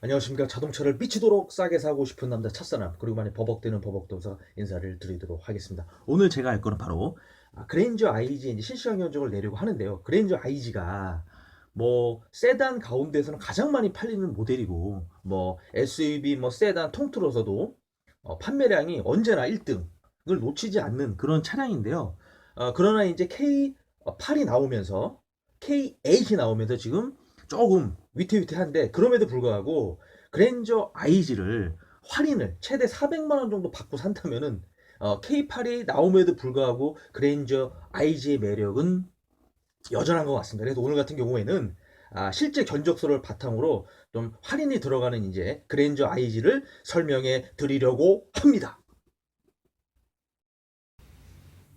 안녕하십니까. 자동차를 미치도록 싸게 사고 싶은 남자 차사람 그리고 많이 버벅대는 버벅도사 인사를 드리도록 하겠습니다. 오늘 제가 할 거는 바로 아, 그랜저 IG 이제 실시간 견적을 내려고 하는데요. 그랜저 IG가 뭐 세단 가운데서는 가장 많이 팔리는 모델이고 뭐 SUV 뭐 세단 통틀어서도 어, 판매량이 언제나 1등을 놓치지 않는 그런 차량인데요. 어, 그러나 이제 K8이 나오면서 K8이 나오면서 지금 조금 위태위태한데 그럼에도 불구하고 그랜저 IG를 할인을 최대 400만 원 정도 받고 산다면은 어, K8이 나옴에도 불구하고 그랜저 IG의 매력은 여전한 것 같습니다. 그래서 오늘 같은 경우에는 아, 실제 견적서를 바탕으로 좀 할인이 들어가는 이제 그랜저 IG를 설명해 드리려고 합니다.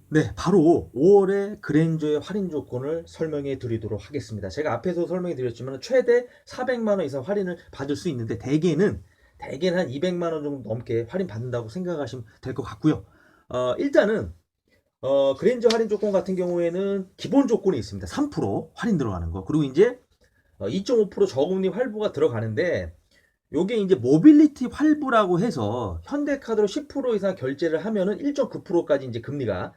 네, 바로 5월에 그랜저의 할인 조건을 설명해 드리도록 하겠습니다. 제가 앞에서 설명해 드렸지만 최대 400만 원 이상 할인을 받을 수 있는데 대개는 대개는 한 200만 원 정도 넘게 할인 받는다고 생각하시면 될 것 같고요. 어, 일단은 어, 그랜저 할인 조건 같은 경우에는 기본 조건이 있습니다. 3% 할인 들어가는 거. 그리고 이제 어, 2.5% 저금리 할부가 들어가는데 요게 이제 모빌리티 할부라고 해서 현대카드로 10% 이상 결제를 하면은 1.9%까지 이제 금리가 아,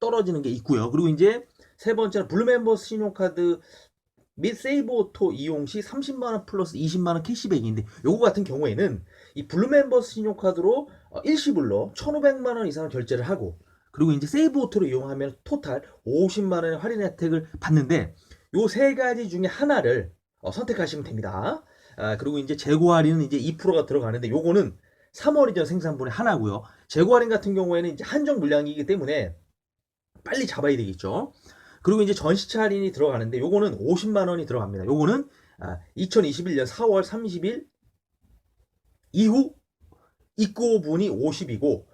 떨어지는 게 있고요. 그리고 이제 세 번째는 블루멤버스 신용카드 및 세이브 오토 이용 시 30만 원 플러스 20만 원 캐시백인데 요거 같은 경우에는 이 블루멤버스 신용카드로 어, 일시불로 1,500만 원 이상을 결제를 하고 그리고 이제 세이브 오토를 이용하면 토탈 50만 원의 할인 혜택을 받는데 요 세 가지 중에 하나를 어, 선택하시면 됩니다. 아, 그리고 이제 재고 할인은 이제 2%가 들어가는데 요거는 3월 이전 생산분의 하나고요. 재고 할인 같은 경우에는 이제 한정 물량이기 때문에 빨리 잡아야 되겠죠. 그리고 이제 전시차 할인이 들어가는데 요거는 50만 원이 들어갑니다. 요거는 아, 2021년 4월 30일 이후 입고분이 50이고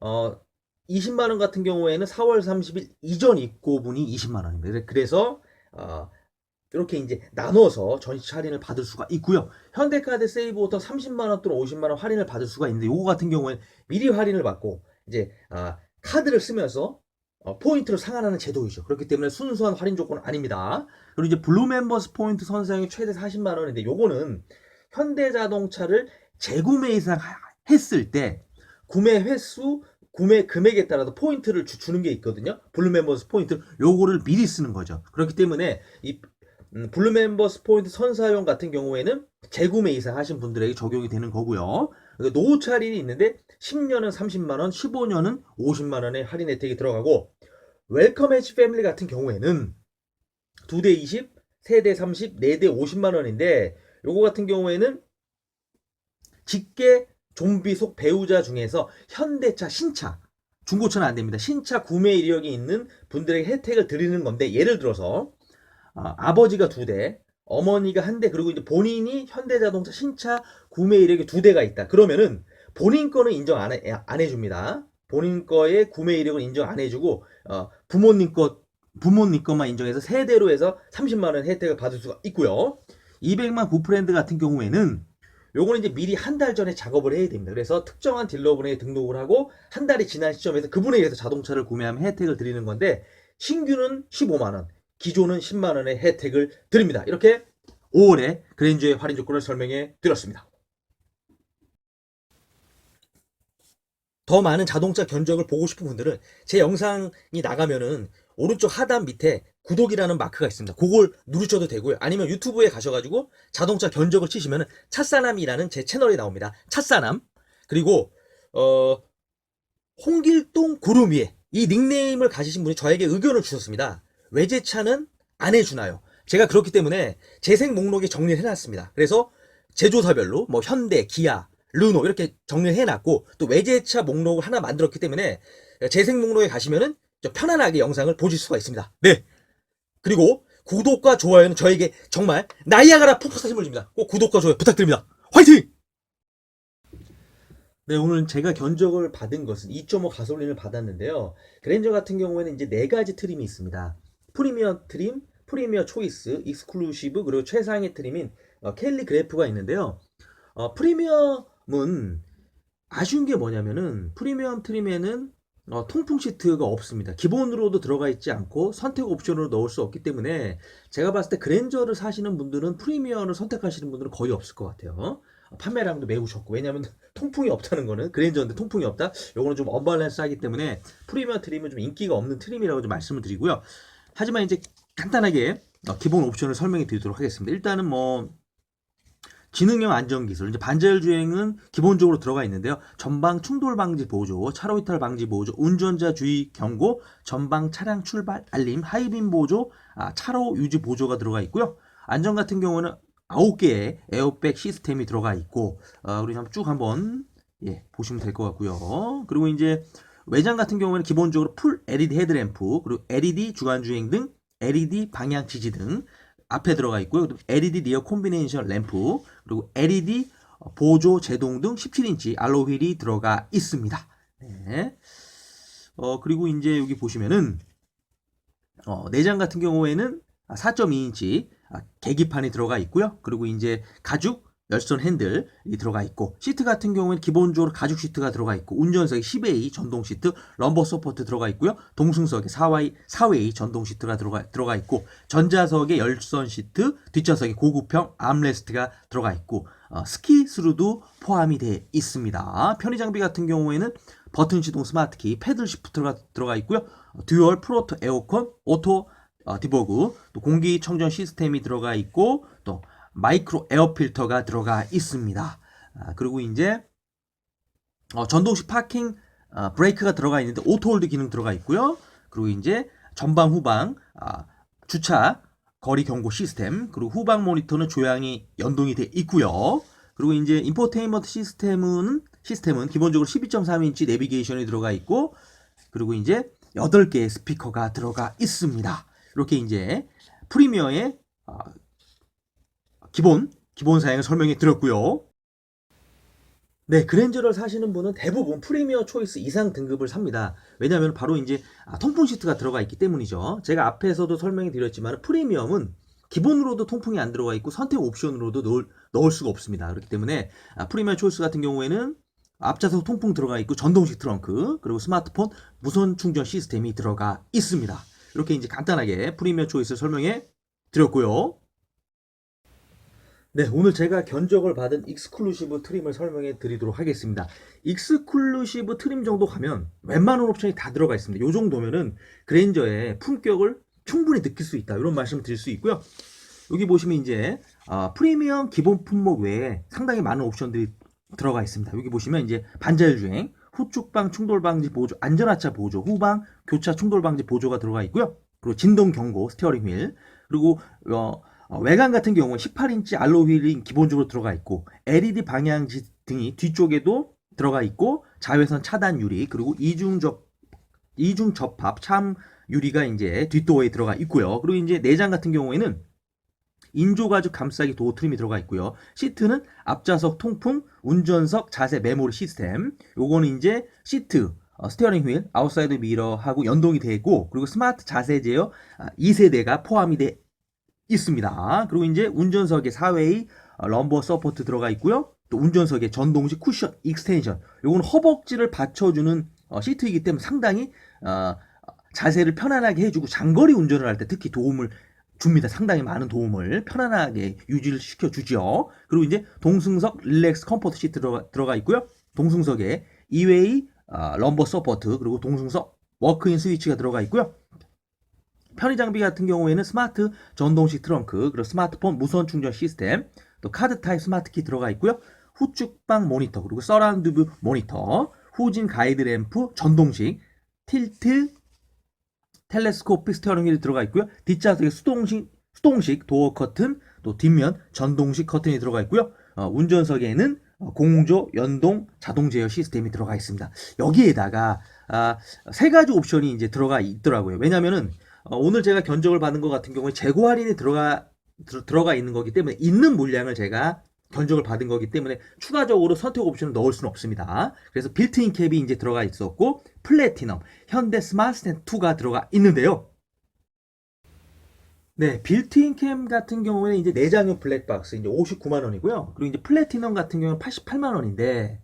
어 20만 원 같은 경우에는 4월 30일 이전 입고분이 20만 원입니다. 그래서 어, 이렇게 이제 나눠서 전시 할인을 받을 수가 있고요. 현대카드 세이브부터 30만 원 또는 50만 원 할인을 받을 수가 있는데 요거 같은 경우에는 미리 할인을 받고 이제 아, 카드를 쓰면서 어, 포인트를 상환하는 제도이죠. 그렇기 때문에 순수한 할인 조건은 아닙니다. 그리고 이제 블루 멤버스 포인트 선사용이 최대 40만 원인데 요거는 현대자동차를 재구매 이상 하- 했을 때 구매 횟수, 구매 금액에 따라서 포인트를 주, 주는 게 있거든요. 블루 멤버스 포인트 요거를 미리 쓰는 거죠. 그렇기 때문에 이 음, 블루 멤버스 포인트 선사용 같은 경우에는 재구매 이상 하신 분들에게 적용이 되는 거고요. 그러니까 노후차 할인이 있는데 10년은 30만원, 15년은 50만원의 할인 혜택이 들어가고 웰컴 엣지 패밀리 같은 경우에는 2대 20, 3대 30, 4대 50만원인데 요거 같은 경우에는 직계 좀비 속 배우자 중에서 현대차 신차 중고차는 안 됩니다. 신차 구매 이력이 있는 분들에게 혜택을 드리는 건데 예를 들어서 아, 버지가 두 대, 어머니가 한 대, 그리고 이제 본인이 현대자동차 신차 구매 이력이 두 대가 있다. 그러면은 본인 거는 인정 안, 해, 안 해줍니다. 본인 거의 구매 이력을 인정 안 해주고 어, 부모님 거 부모님 것만 인정해서 세 대로 해서 30만 원 혜택을 받을 수가 있고요. 200만 구프렌드 같은 경우에는 요거는 이제 미리 한 달 전에 작업을 해야 됩니다. 그래서 특정한 딜러분에게 등록을 하고 한 달이 지난 시점에서 그분에 의해서 자동차를 구매하면 혜택을 드리는 건데 신규는 15만 원, 기존은 10만 원의 혜택을 드립니다. 이렇게 5월에 그랜저의 할인 조건을 설명해 드렸습니다. 더 많은 자동차 견적을 보고 싶은 분들은 제 영상이 나가면은 오른쪽 하단 밑에 구독이라는 마크가 있습니다. 그걸 누르셔도 되고요. 아니면 유튜브에 가셔가지고 자동차 견적을 치시면은 찻사남이라는 제 채널이 나옵니다. 찻사남. 그리고 어 홍길동 구름 위에 이 닉네임을 가지신 분이 저에게 의견을 주셨습니다. 외제차는 안 해주나요? 제가 그렇기 때문에 재생 목록에 정리를 해놨습니다. 그래서 제조사별로 뭐 현대, 기아, 르노 이렇게 정리를 해놨고 또 외제차 목록을 하나 만들었기 때문에 재생 목록에 가시면은 좀 편안하게 영상을 보실 수가 있습니다. 네. 그리고 구독과 좋아요는 저에게 정말 나이아가라 폭포사 힘을 줍니다. 꼭 구독과 좋아요 부탁드립니다. 화이팅! 네, 오늘 제가 견적을 받은 것은 2.5 가솔린을 받았는데요. 그랜저 같은 경우에는 이제 네 가지 트림이 있습니다. 프리미어 트림, 프리미어 초이스, 익스클루시브, 그리고 최상의 트림인 어, 켈리 그래프가 있는데요. 어, 프리미엄은 아쉬운 게 뭐냐면은 프리미엄 트림에는 어, 통풍 시트가 없습니다. 기본으로도 들어가 있지 않고 선택 옵션으로 넣을 수 없기 때문에 제가 봤을 때 그랜저를 사시는 분들은 프리미엄을 선택하시는 분들은 거의 없을 것 같아요. 판매량도 매우 적고 왜냐하면 통풍이 없다는 거는 그랜저인데 통풍이 없다. 요거는 좀 언밸런스하기 때문에 프리미어 트림은 좀 인기가 없는 트림이라고 좀 말씀을 드리고요. 하지만 이제 간단하게 어, 기본 옵션을 설명해 드리도록 하겠습니다. 일단은 뭐 지능형 안전 기술, 이제 반자율 주행은 기본적으로 들어가 있는데요. 전방 충돌 방지 보조, 차로 이탈 방지 보조, 운전자 주의 경고, 전방 차량 출발 알림, 하이빔 보조, 아, 차로 유지 보조가 들어가 있고요. 안전 같은 경우는 9개의 에어백 시스템이 들어가 있고, 어, 우리 한번 쭉 한번 예, 보시면 될 것 같고요. 그리고 이제 외장 같은 경우에는 기본적으로 풀 LED 헤드램프, 그리고 LED 주간 주행 등 LED 방향 지지 등 앞에 들어가 있고요. 그리고 LED 리어 콤비네이션 램프, 그리고 LED 보조 제동 등 17인치 알로 휠이 들어가 있습니다. 네. 어, 그리고 이제 여기 보시면은 어, 내장 같은 경우에는 4.2인치 계기판이 들어가 있고요. 그리고 이제 가죽 열선 핸들이 들어가 있고 시트 같은 경우에는 기본적으로 가죽 시트가 들어가 있고 운전석에 10A 전동 시트, 럼버 서포트 들어가 있고요. 동승석에 4웨이, 4웨이 전동 시트가 들어가 들어가 있고 전자석에 열선 시트, 뒷좌석에 고급형 암레스트가 들어가 있고 어, 스키 스루도 포함이 되어 있습니다. 편의 장비 같은 경우에는 버튼 시동 스마트키, 패들 시프트가 들어가 있고요. 듀얼 프로토 에어컨, 오토 어, 디버그, 또 공기 청정 시스템이 들어가 있고 또 마이크로 에어 필터가 들어가 있습니다. 아, 그리고 이제 어, 전동식 파킹 아, 브레이크가 들어가 있는데 오토홀드 기능 들어가 있고요. 그리고 이제 전방 후방 아, 주차 거리 경고 시스템 그리고 후방 모니터는 조향이 연동이 돼 있고요. 그리고 이제 인포테인먼트 시스템은 시스템은 기본적으로 12.3인치 내비게이션이 들어가 있고 그리고 이제 8개의 스피커가 들어가 있습니다. 이렇게 이제 프리미어의 아, 기본 기본 사양을 설명해 드렸고요. 네, 그랜저를 사시는 분은 대부분 프리미어 초이스 이상 등급을 삽니다. 왜냐하면 바로 이제 아, 통풍 시트가 들어가 있기 때문이죠. 제가 앞에서도 설명해 드렸지만 프리미엄은 기본으로도 통풍이 안 들어가 있고 선택 옵션으로도 넣을, 넣을 수가 없습니다. 그렇기 때문에 아, 프리미어 초이스 같은 경우에는 앞좌석 통풍 들어가 있고 전동식 트렁크 그리고 스마트폰 무선 충전 시스템이 들어가 있습니다. 이렇게 이제 간단하게 프리미어 초이스 설명해 드렸고요. 네, 오늘 제가 견적을 받은 익스클루시브 트림을 설명해 드리도록 하겠습니다. 익스클루시브 트림 정도 가면 웬만한 옵션이 다 들어가 있습니다. 이 정도면은 그랜저의 품격을 충분히 느낄 수 있다. 이런 말씀을 드릴 수 있고요. 여기 보시면 이제 어, 프리미엄 기본 품목 외에 상당히 많은 옵션들이 들어가 있습니다. 여기 보시면 이제 반자율 주행, 후축방 충돌 방지 보조, 안전하차 보조, 후방 교차 충돌 방지 보조가 들어가 있고요. 그리고 진동 경고 스티어링 휠, 그리고 어, 어, 외관 같은 경우는 18인치 알로 휠이 기본적으로 들어가 있고 LED 방향지 등이 뒤쪽에도 들어가 있고 자외선 차단 유리 그리고 이중 접 이중 접합 참 유리가 이제 뒷도어에 들어가 있고요. 그리고 이제 내장 같은 경우에는 인조 가죽 감싸기 도어 트림이 들어가 있고요. 시트는 앞좌석 통풍, 운전석 자세 메모리 시스템. 요거는 이제 시트 어, 스티어링 휠, 아웃사이드 미러하고 연동이 되고 그리고 스마트 자세 제어 아, 2세대가 포함이 돼 있습니다. 그리고 이제 운전석에 4웨이 어, 럼버 서포트 들어가 있고요. 또 운전석에 전동식 쿠션 익스텐션. 요건 허벅지를 받쳐주는 어, 시트이기 때문에 상당히 어, 자세를 편안하게 해주고 장거리 운전을 할 때 특히 도움을 줍니다. 상당히 많은 도움을 편안하게 유지를 시켜 주죠. 그리고 이제 동승석 릴렉스 컴포트 시트 들어가, 들어가 있고요. 동승석에 2웨이 어, 럼버 서포트 그리고 동승석 워크인 스위치가 들어가 있고요. 편의 장비 같은 경우에는 스마트 전동식 트렁크, 그리고 스마트폰 무선 충전 시스템, 또 카드 타입 스마트키 들어가 있고요. 후축방 모니터, 그리고 서라운드 뷰 모니터, 후진 가이드 램프, 전동식, 틸트, 텔레스코픽 스티어링 휠이 들어가 있고요. 뒷좌석에 수동식, 수동식 도어 커튼, 또 뒷면 전동식 커튼이 들어가 있고요. 어, 운전석에는 어, 공조 연동 자동 제어 시스템이 들어가 있습니다. 여기에다가 아, 세 가지 옵션이 이제 들어가 있더라고요. 왜냐면은 어, 오늘 제가 견적을 받은 것 같은 경우에 재고 할인이 들어가 들어, 가 있는 거기 때문에 있는 물량을 제가 견적을 받은 거기 때문에 추가적으로 선택 옵션을 넣을 수는 없습니다. 그래서 빌트인 캡이 이제 들어가 있었고 플래티넘, 현대 스마트스탠 2가 들어가 있는데요. 네, 빌트인 캠 같은 경우에는 이제 내장형 블랙박스 이제 59만 원이고요. 그리고 이제 플래티넘 같은 경우는 88만 원인데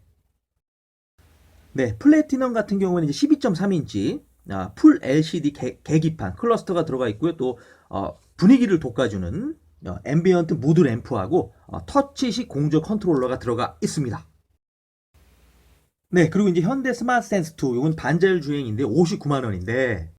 네, 플래티넘 같은 경우는 이제 12.3인치 아, 풀 LCD 개, 계기판 클러스터가 들어가 있고요. 또 어, 분위기를 돋궈주는 어, 앰비언트 무드 램프하고 어, 터치식 공조 컨트롤러가 들어가 있습니다. 네, 그리고 이제 현대 스마트 센스 2, 이건 반절 주행인데 59만 원인데,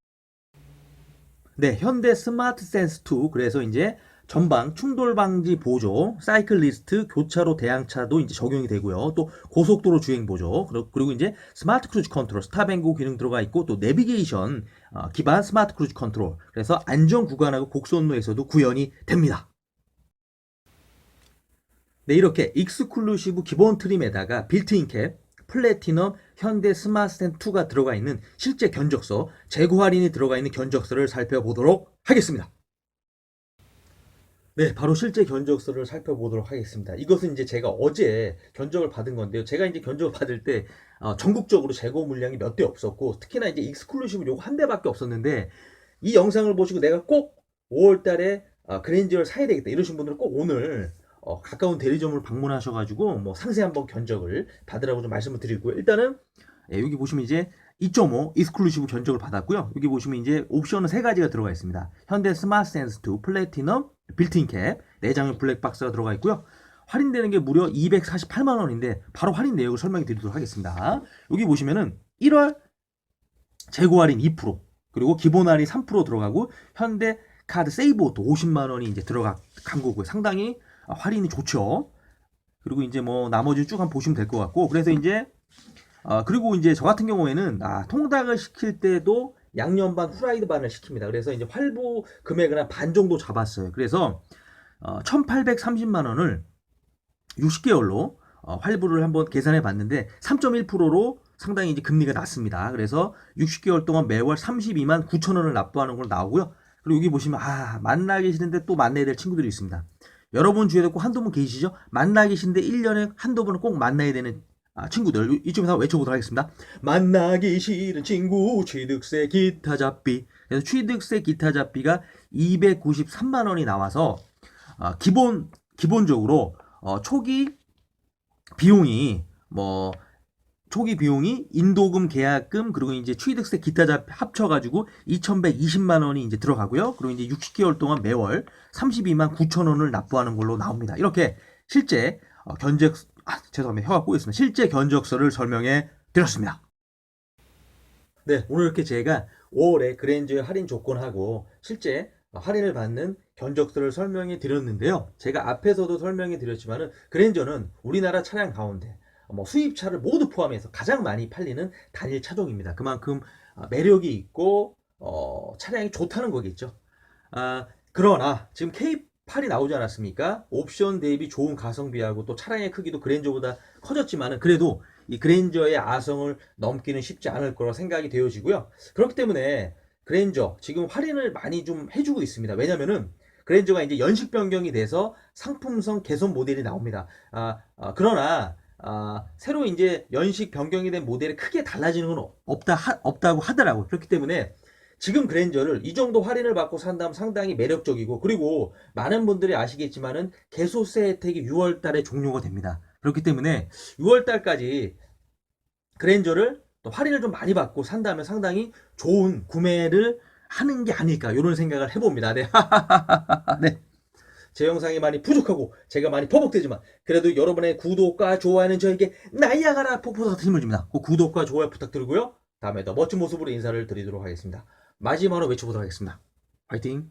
네, 현대 스마트 센스 2, 그래서 이제 전방 충돌 방지 보조, 사이클리스트, 교차로 대항차도 이제 적용이 되고요. 또 고속도로 주행 보조, 그리고, 이제 스마트 크루즈 컨트롤, 스탑앤고 기능 들어가 있고 또 내비게이션 어, 기반 스마트 크루즈 컨트롤. 그래서 안전 구간하고 곡선로에서도 구현이 됩니다. 네, 이렇게 익스클루시브 기본 트림에다가 빌트인 캡, 플래티넘, 현대 스마트센 2가 들어가 있는 실제 견적서, 재고 할인이 들어가 있는 견적서를 살펴보도록 하겠습니다. 네, 바로 실제 견적서를 살펴보도록 하겠습니다. 이것은 이제 제가 어제 견적을 받은 건데요. 제가 이제 견적을 받을 때 어, 전국적으로 재고 물량이 몇 대 없었고 특히나 이제 익스클루시브 요거 한 대밖에 없었는데 이 영상을 보시고 내가 꼭 5월 달에 어, 그랜저를 사야 되겠다 이러신 분들은 꼭 오늘 어, 가까운 대리점을 방문하셔 가지고 뭐 상세 한번 견적을 받으라고 좀 말씀을 드리고요. 일단은 예, 여기 보시면 이제 2.5 익스클루시브 견적을 받았고요. 여기 보시면 이제 옵션은 세 가지가 들어가 있습니다. 현대 스마트 센스 2 플래티넘 빌트인 캡 내장형 블랙박스가 들어가 있고요. 할인되는 게 무려 248만 원인데 바로 할인 내역을 설명해 드리도록 하겠습니다. 여기 보시면은 1월 재고 할인 2% 그리고 기본 할인 3% 들어가고 현대 카드 세이브도 50만 원이 이제 들어간 거고요. 상당히 아, 할인이 좋죠. 그리고 이제 뭐 나머지 쭉 한번 보시면 될 것 같고 그래서 이제 아, 그리고 이제 저 같은 경우에는 아, 통닭을 시킬 때도 양념 반 후라이드 반을 시킵니다. 그래서 이제 활부 금액을 한반 정도 잡았어요. 그래서 어, 1,830만 원을 60개월로 어, 활부를 한번 계산해 봤는데 3.1%로 상당히 이제 금리가 낮습니다. 그래서 60개월 동안 매월 32만 9천 원을 납부하는 걸로 나오고요. 그리고 여기 보시면 아 만나기 싫은데 또 만나야 될 친구들이 있습니다. 여러분 주위에도 꼭 한두 분 계시죠? 만나기 싫은데 1년에 한두 분은 꼭 만나야 되는 아, 친구들 이쯤에서 외쳐보도록 하겠습니다. 만나기 싫은 친구 취득세 기타 잡비 그래서 취득세 기타 잡비가 293만 원이 나와서 아, 기본 기본적으로 어, 초기 비용이 뭐 초기 비용이 인도금, 계약금, 그리고 이제 취득세 기타 잡 합쳐가지고 2,120만 원이 이제 들어가고요. 그리고 이제 60개월 동안 매월 32만 9천 원을 납부하는 걸로 나옵니다. 이렇게 실제 어, 견적, 아, 죄송합니다. 혀가 꼬였습니다. 실제 견적서를 설명해 드렸습니다. 네, 오늘 이렇게 제가 5월에 그랜저의 할인 조건하고 실제 할인을 받는 견적서를 설명해 드렸는데요. 제가 앞에서도 설명해 드렸지만은 그랜저는 우리나라 차량 가운데 뭐 수입차를 모두 포함해서 가장 많이 팔리는 단일 차종입니다. 그만큼 아, 매력이 있고 어, 차량이 좋다는 거겠죠. 아, 그러나 지금 K8이 나오지 않았습니까? 옵션 대비 좋은 가성비하고 또 차량의 크기도 그랜저보다 커졌지만은 그래도 이 그랜저의 아성을 넘기는 쉽지 않을 거라 생각이 되어지고요. 그렇기 때문에 그랜저 지금 할인을 많이 좀 해주고 있습니다. 왜냐면은 그랜저가 이제 연식 변경이 돼서 상품성 개선 모델이 나옵니다. 아, 아, 그러나 아, 새로 이제 연식 변경이 된 모델이 크게 달라지는 건 없다 하, 없다고 하더라고요. 그렇기 때문에 지금 그랜저를 이 정도 할인을 받고 산다면 상당히 매력적이고 그리고 많은 분들이 아시겠지만은 개소세 혜택이 6월 달에 종료가 됩니다. 그렇기 때문에 6월 달까지 그랜저를 또 할인을 좀 많이 받고 산다면 상당히 좋은 구매를 하는 게 아닐까 이런 생각을 해봅니다. 네. 네. 제 영상이 많이 부족하고 제가 많이 버벅대지만 그래도 여러분의 구독과 좋아요는 저에게 나이아가라 폭포사 같은 힘을 줍니다. 그 구독과 좋아요 부탁드리고요. 다음에 더 멋진 모습으로 인사를 드리도록 하겠습니다. 마지막으로 외쳐보도록 하겠습니다. 화이팅!